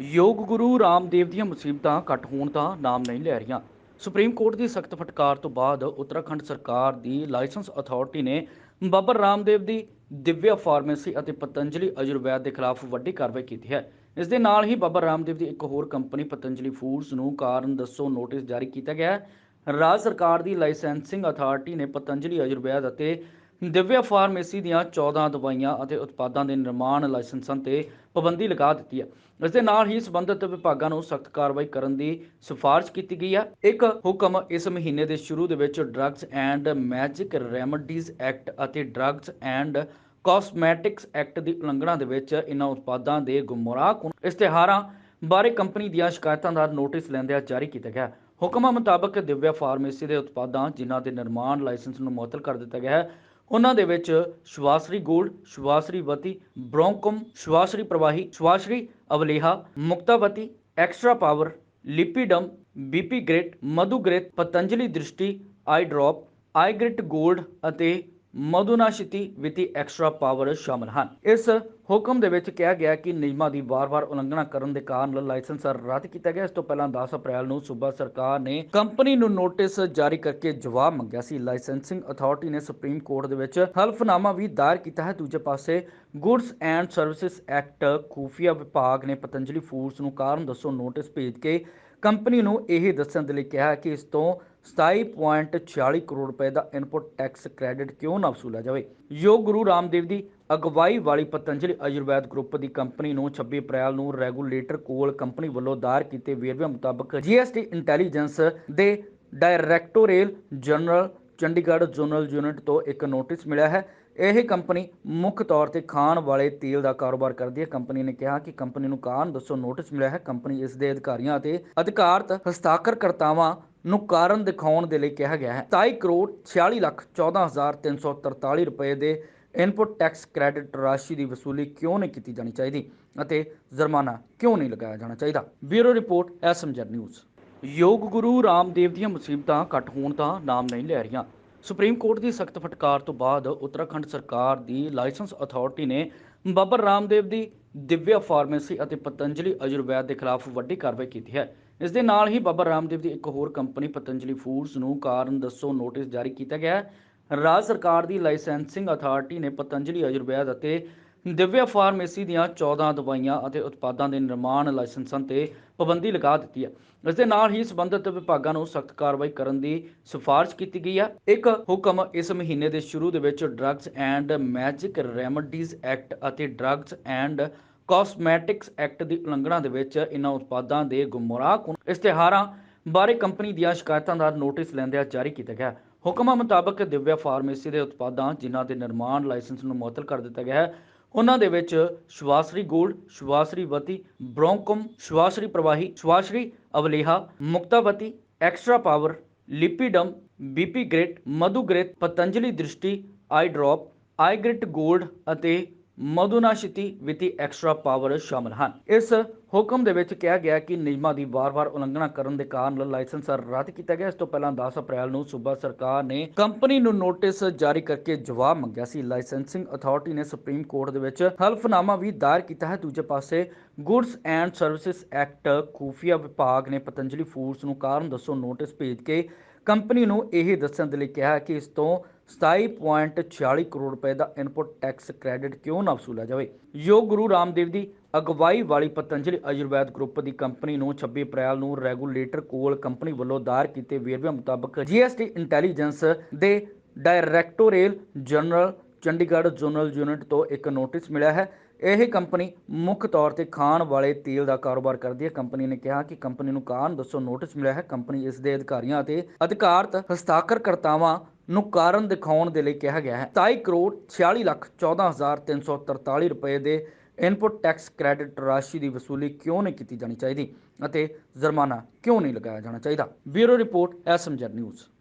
ਯੋਗ ਗੁਰੂ ਰਾਮਦੇਵ ਦੀਆਂ ਮੁਸੀਬਤਾਂ ਘੱਟ ਹੋਣ ਦਾ ਨਾਮ ਨਹੀਂ ਲੈ ਰਹੀਆਂ। ਸੁਪਰੀਮ ਕੋਰਟ ਦੀ ਸਖਤ ਫਟਕਾਰ ਤੋਂ ਬਾਅਦ ਉੱਤਰਾਖੰਡ ਸਰਕਾਰ ਦੀ ਲਾਇਸੈਂਸ ਅਥਾਰਟੀ ਨੇ ਬਾਬਾ ਰਾਮਦੇਵ ਦੀ ਦਿਵਿਆ ਫਾਰਮੇਸੀ ਅਤੇ ਪਤੰਜਲੀ ਆਯੁਰਵੈਦ ਦੇ ਖਿਲਾਫ ਵੱਡੀ ਕਾਰਵਾਈ ਕੀਤੀ ਹੈ। ਇਸ ਦੇ ਨਾਲ ਹੀ ਬਾਬਾ ਰਾਮਦੇਵ ਦੀ ਇੱਕ ਹੋਰ ਕੰਪਨੀ ਪਤੰਜਲੀ ਫੂਡਸ ਨੂੰ ਕਾਰਨ ਦੱਸੋ ਨੋਟਿਸ ਜਾਰੀ ਕੀਤਾ ਗਿਆ ਹੈ। ਰਾਜ ਸਰਕਾਰ ਦੀ ਲਾਇਸੈਂਸਿੰਗ ਅਥਾਰਟੀ ਨੇ ਪਤੰਜਲੀ ਆਯੁਰਵੈਦ ਅਤੇ ਦਿਵਿਆ ਫਾਰਮੇਸੀ ਦੀਆਂ 14 ਦਵਾਈਆਂ ਅਤੇ ਉਤਪਾਦਾਂ ਦੇ ਨਿਰਮਾਣ ਲਾਇਸੈਂਸਾਂ ਤੇ ਪਾਬੰਦੀ ਲਗਾ ਦਿੱਤੀ ਹੈ। ਇਸ ਦੇ ਨਾਲ ਹੀ ਸੰਬੰਧਿਤ ਵਿਭਾਗਾਂ ਨੂੰ ਸਖਤ ਕਾਰਵਾਈ ਕਰਨ ਦੀ ਸਿਫਾਰਿਸ਼ ਕੀਤੀ ਗਈ ਹੈ। ਇੱਕ ਹੁਕਮ ਇਸ ਮਹੀਨੇ ਦੇ ਸ਼ੁਰੂ ਦੇ ਵਿੱਚ drugs and magic remedies act ਅਤੇ ਡਰੱਗਸ ਐਂਡ ਕਾਸਮੈਟਿਕਸ ਐਕਟ ਦੀ ਉਲੰਘਣਾ ਦੇ ਵਿੱਚ ਇਹਨਾਂ ਉਤਪਾਦਾਂ ਦੇ ਗੁੰਮਰਾਹ ਇਸ਼ਤਿਹਾਰਾਂ ਬਾਰੇ ਕੰਪਨੀ ਦੀਆਂ ਸ਼ਿਕਾਇਤਾਂ ਦਾ ਨੋਟਿਸ ਲੈਂਦਿਆਂ ਜਾਰੀ ਕੀਤਾ ਗਿਆ। ਹੁਕਮਾਂ ਮੁਤਾਬਕ ਦਿਵਿਆ ਫਾਰਮੇਸੀ ਦੇ ਉਤਪਾਦਾਂ ਜਿਨ੍ਹਾਂ ਦੇ ਨਿਰਮਾਣ ਲਾਇਸੈਂਸ ਨੂੰ ਮੁਅੱਤਲ ਕਰ ਦਿੱਤਾ ਗਿਆ ਹੈ ਉਹਨਾਂ ਦੇ ਵਿੱਚ Swasari gold Swasari Vati, Bronchom Swasari Pravahi Swasari Avaleha, Muktavati, extra power, Lipidom, BP grit, Madhu grit, Patanjali Drishti, eye drop, ਆਈ ਗ੍ਰਿਟ 골ਡ ਅਤੇ ਮਧੁਨਾਸ਼ਿਤੀ ਵਿਤੀ ਐਕਸਟਰਾ ਪਾਵਰ ਸ਼ਾਮਲ ਹਨ। ਇਸ ਹੁਕਮ ਦੇ ਵਿੱਚ ਕਿਹਾ ਗਿਆ ਕਿ ਨਿਯਮਾਂ ਦੀ ਵਾਰ-ਵਾਰ ਉਲੰਘਣਾ ਕਰਨ ਦੇ ਕਾਰਨ ਲਾਇਸੈਂਸ ਰੱਦ ਕੀਤਾ ਗਿਆ। ਇਸ ਤੋਂ ਪਹਿਲਾਂ 10 ਅਪ੍ਰੈਲ ਨੂੰ ਸੂਬਾ ਸਰਕਾਰ ਨੇ ਕੰਪਨੀ ਨੂੰ ਨੋਟਿਸ ਜਾਰੀ ਕਰਕੇ ਜਵਾਬ ਮੰਗਿਆ ਸੀ। ਲਾਇਸੈਂਸਿੰਗ ਅਥਾਰਟੀ ਨੇ ਸੁਪਰੀਮ ਕੋਰਟ ਦੇ ਵਿੱਚ ਹਲਫਨਾਮਾ ਵੀ ਦਾਇਰ ਕੀਤਾ ਹੈ। ਦੂਜੇ ਪਾਸੇ ਗੁੱਡਸ ਐਂਡ ਸਰਵਿਸਿਜ਼ ਐਕਟ ਖੂਫੀਆ ਵਿਭਾਗ ਨੇ ਪਤੰਜਲੀ ਫੂਡਸ ਨੂੰ ਕਾਰਨ ਦੱਸੋ ਨੋਟਿਸ ਭੇਜ ਕੇ ਕੰਪਨੀ ਨੂੰ ਇਹ ਦੱਸਣ ਦੇ ਲਈ ਕਿਹਾ ਕਿ ਇਸ ਤੋਂ 27.46 ਕਰੋੜ ਰੁਪਏ ਦਾ ਇਨਪੁਟ ਟੈਕਸ ਕ੍ਰੈਡਿਟ ਕਿਉਂ ਨਾ ਵਸੂਲਿਆ ਜਾਵੇ? ਯੋਗ ਗੁਰੂ ਰਾਮਦੇਵ ਦੀ ਅਗਵਾਈ ਵਾਲੀ ਪਤੰਜਲੀ ਆਯੁਰਵੈਦ ਗਰੁੱਪ ਦੀ ਕੰਪਨੀ ਨੂੰ 26 ਅਪ੍ਰੈਲ ਨੂੰ ਰੈਗੂਲੇਟਰ ਕੋਲ ਕੰਪਨੀ ਵੱਲੋਂ ਦਾਇਰ ਕੀਤੇ ਵੇਰਵਿਆਂ ਮੁਤਾਬਕ ਜੀਐਸਟੀ ਇੰਟੈਲੀਜੈਂਸ ਦੇ directorate general Chandigarh zonal unit ਤੋਂ ਇੱਕ ਨੋਟਿਸ ਮਿਲਿਆ ਹੈ। ਇਹ ਕੰਪਨੀ ਮੁੱਖ ਤੌਰ ਤੇ ਖਾਣ ਵਾਲੇ ਤੇਲ ਦਾ ਕਾਰੋਬਾਰ ਕਰਦੀ ਹੈ। ਕੰਪਨੀ ਨੇ ਕਿਹਾ ਕਿ ਕੰਪਨੀ ਨੂੰ ਕਾਰਨ ਦੱਸੋ। ਨੋਟਿਸ ਮਿਲਿਆ ਹੈ। ਕੰਪਨੀ ਇਸ ਦੇ ਅਧਿਕਾਰੀਆਂ ਅਤੇ ਅਧਿਕਾਰਤ ਹਸਤਾਖਰਕਰਤਾਵਾਂ ਨੂੰ ਕਾਰਨ ਦਿਖਾਉਣ ਦੇ ਲਈ ਕਿਹਾ ਗਿਆ ਹੈ। 27 ਕਰੋੜ 46 ਲੱਖ 14343 ਰੁਪਏ ਦੇ ਇਨਪੁਟ ਟੈਕਸ ਕ੍ਰੈਡਿਟ ਰਾਸ਼ੀ ਦੀ ਵਸੂਲੀ ਕਿਉਂ ਨਹੀਂ ਕੀਤੀ ਜਾਣੀ ਚਾਹੀਦੀ ਅਤੇ ਜੁਰਮਾਨਾ ਕਿਉਂ ਨਹੀਂ ਲਗਾਇਆ ਜਾਣਾ ਚਾਹੀਦਾ? Bureau report, SMZ news. ਯੋਗ ਗੁਰੂ ਰਾਮਦੇਵ ਦੀਆਂ ਮੁਸੀਬਤਾਂ ਘੱਟ ਹੋਣ ਦਾ ਨਾਮ ਨਹੀਂ ਲੈ ਰਹੀਆਂ। ਸੁਪਰੀਮ ਕੋਰਟ ਦੀ ਸਖਤ ਫਟਕਾਰ ਤੋਂ ਬਾਅਦ ਉੱਤਰਾਖੰਡ ਸਰਕਾਰ ਦੀ ਲਾਇਸੈਂਸ ਅਥਾਰਟੀ ਨੇ ਬਾਬਾ ਰਾਮਦੇਵ ਦੀ ਦਿਵਿਆ ਫਾਰਮੇਸੀ ਅਤੇ ਪਤੰਜਲੀ ਆਯੁਰਵੈਦ ਦੇ ਖਿਲਾਫ ਵੱਡੀ ਕਾਰਵਾਈ ਕੀਤੀ ਹੈ। ਇਸ ਦੇ ਨਾਲ ਹੀ ਬਾਬਾ ਰਾਮਦੇਵ ਦੀ ਇੱਕ ਹੋਰ ਕੰਪਨੀ, ਪਤੰਜਲੀ ਫੂਡਸ ਨੂੰ ਕਾਰਨ ਦੱਸੋ ਨੋਟਿਸ ਜਾਰੀ ਕੀਤਾ ਗਿਆ ਹੈ। ਰਾਜ ਸਰਕਾਰ ਦੀ ਲਾਇਸੈਂਸਿੰਗ ਅਥਾਰਟੀ ਨੇ ਪਤੰਜਲੀ, ਆਯੁਰਵੈਦ ਅਤੇ ਦਿਵਿਆ ਫਾਰਮੇਸੀ ਦੀਆਂ 14 ਦਵਾਈਆਂ ਅਤੇ ਉਤਪਾਦਾਂ ਦੇ ਨਿਰਮਾਣ ਲਾਇਸੈਂਸਾਂ ਤੇ ਪਾਬੰਦੀ ਲਗਾ ਦਿੱਤੀ ਹੈ। ਇਸ ਦੇ ਨਾਲ ਹੀ ਸੰਬੰਧਿਤ ਵਿਭਾਗਾਂ ਨੂੰ ਸਖਤ ਕਾਰਵਾਈ ਕਰਨ ਦੀ ਸਿਫਾਰਿਸ਼ ਕੀਤੀ ਗਈ ਹੈ। ਇੱਕ ਹੁਕਮ ਇਸ ਮਹੀਨੇ ਦੇ ਸ਼ੁਰੂ ਦੇ ਵਿੱਚ drugs and magic remedies act ਅਤੇ ਡਰੱਗਸ ਐਂਡ ਕਾਸਮੈਟਿਕਸ ਐਕਟ ਦੀ ਉਲੰਘਣਾ ਦੇ ਵਿੱਚ ਇਹਨਾਂ ਉਤਪਾਦਾਂ ਦੇ ਗੁੰਮਰਾਹ ਇਸ਼ਤਿਹਾਰਾਂ ਬਾਰੇ ਕੰਪਨੀ ਦੀਆਂ ਸ਼ਿਕਾਇਤਾਂ ਦਾ ਨੋਟਿਸ ਲੈਂਦਿਆਂ ਜਾਰੀ ਕੀਤਾ ਗਿਆ। ਹੁਕਮਾਂ ਮੁਤਾਬਕ ਦਿਵਿਆ ਫਾਰਮੇਸੀ ਦੇ ਉਤਪਾਦਾਂ ਜਿਨ੍ਹਾਂ ਦੇ ਨਿਰਮਾਣ ਲਾਇਸੈਂਸ ਨੂੰ ਮੁਅੱਤਲ ਕਰ ਦਿੱਤਾ ਗਿਆ ਹੈ ਉਹਨਾਂ ਦੇ ਵਿੱਚ Swasari gold Swasari Vati, Bronchom Swasari Pravahi Swasari Avaleha Muktavati extra power, Lipidom, BP grit Madhu grit Patanjali Drishti, eye drop, ਆਈ ਗ੍ਰਿਟ ਗੋਲਡ ਅਤੇ ਮਧੁਨਾਸ਼ਿਤੀ ਵਿਤੀ ਐਕਸਟਰਾ ਪਾਵਰ ਸ਼ਾਮਲ ਹਨ। ਇਸ ਹੁਕਮ ਦੇ ਵਿੱਚ ਕਿਹਾ ਗਿਆ ਕਿ ਨਿਯਮਾਂ ਦੀ ਵਾਰ-ਵਾਰ ਉਲੰਘਣਾ ਕਰਨ ਦੇ ਕਾਰਨ ਲਾਇਸੈਂਸ ਰੱਦ ਕੀਤਾ ਗਿਆ। ਇਸ ਤੋਂ ਪਹਿਲਾਂ 10 ਅਪ੍ਰੈਲ ਨੂੰ ਸੂਬਾ ਸਰਕਾਰ ਨੇ ਕੰਪਨੀ ਨੂੰ ਨੋਟਿਸ ਜਾਰੀ ਕਰਕੇ ਜਵਾਬ ਮੰਗਿਆ ਸੀ। ਲਾਇਸੈਂਸਿੰਗ ਅਥਾਰਟੀ ਨੇ ਸੁਪਰੀਮ ਕੋਰਟ ਦੇ ਵਿੱਚ ਹਲਫਨਾਮਾ ਵੀ ਦਾਇਰ ਕੀਤਾ ਹੈ। ਦੂਜੇ ਪਾਸੇ, ਗੁੱਡਸ ਐਂਡ ਸਰਵਿਸਿਜ਼ ਐਕਟ ਖੂਫੀਆ ਵਿਭਾਗ ਨੇ ਪਤੰਜਲੀ ਫੂਡਸ ਨੂੰ ਕਾਰਨ ਦੱਸੋ ਨੋਟਿਸ ਭੇਜ ਕੇ ਕੰਪਨੀ ਨੂੰ ਇਹ ਦੱਸਣ ਦੇ ਲਈ ਕਿਹਾ ਕਿ ਇਸ ਤੋਂ 27.46 ਕਰੋੜ ਰੁਪਏ ਦਾ ਇਨਪੁਟ ਟੈਕਸ ਕ੍ਰੈਡਿਟ ਕਿਉਂ ਨਾ ਵਸੂਲਿਆ ਜਾਵੇ? ਯੋਗ ਗੁਰੂ ਰਾਮਦੇਵ ਦੀ ਅਗਵਾਈ ਵਾਲੀ ਪਤੰਜਲੀ ਆਯੁਰਵੈਦ ਗਰੁੱਪ ਦੀ ਕੰਪਨੀ ਨੂੰ 26 ਅਪ੍ਰੈਲ ਨੂੰ ਰੈਗੂਲੇਟਰ ਕੋਲ ਕੰਪਨੀ ਵੱਲੋਂ ਦਾਇਰ ਕੀਤੇ ਵੇਰਵਿਆਂ ਮੁਤਾਬਕ ਜੀਐਸਟੀ ਇੰਟੈਲੀਜੈਂਸ ਦੇ directorate general Chandigarh zonal unit ਤੋਂ ਇੱਕ ਨੋਟਿਸ ਮਿਲਿਆ ਹੈ। ਇਹ ਕੰਪਨੀ ਮੁੱਖ ਤੌਰ ਤੇ ਖਾਣ ਵਾਲੇ ਤੇਲ ਦਾ ਕਾਰੋਬਾਰ ਕਰਦੀ ਹੈ। ਕੰਪਨੀ ਨੇ ਕਿਹਾ ਕਿ ਕੰਪਨੀ ਨੂੰ ਕਾਰਨ ਦੱਸੋ। ਨੋਟਿਸ ਮਿਲਿਆ ਹੈ। ਕੰਪਨੀ ਇਸ ਦੇ ਅਧਿਕਾਰੀਆਂ ਅਤੇ ਅਧਿਕਾਰਤ ਹਸਤਾਖਰਕਰਤਾਵਾਂ ਨੂੰ ਕਾਰਨ ਦਿਖਾਉਣ ਦੇ ਲਈ ਕਿਹਾ ਗਿਆ ਹੈ। 27 ਕਰੋੜ 46 ਲੱਖ 14343 ਰੁਪਏ ਦੇ ਇਨਪੁਟ ਟੈਕਸ ਕ੍ਰੈਡਿਟ ਰਾਸ਼ੀ ਦੀ ਵਸੂਲੀ ਕਿਉਂ ਨਹੀਂ ਕੀਤੀ ਜਾਣੀ ਚਾਹੀਦੀ ਅਤੇ ਜੁਰਮਾਨਾ ਕਿਉਂ ਨਹੀਂ ਲਗਾਇਆ ਜਾਣਾ ਚਾਹੀਦਾ? Bureau report SMZ news.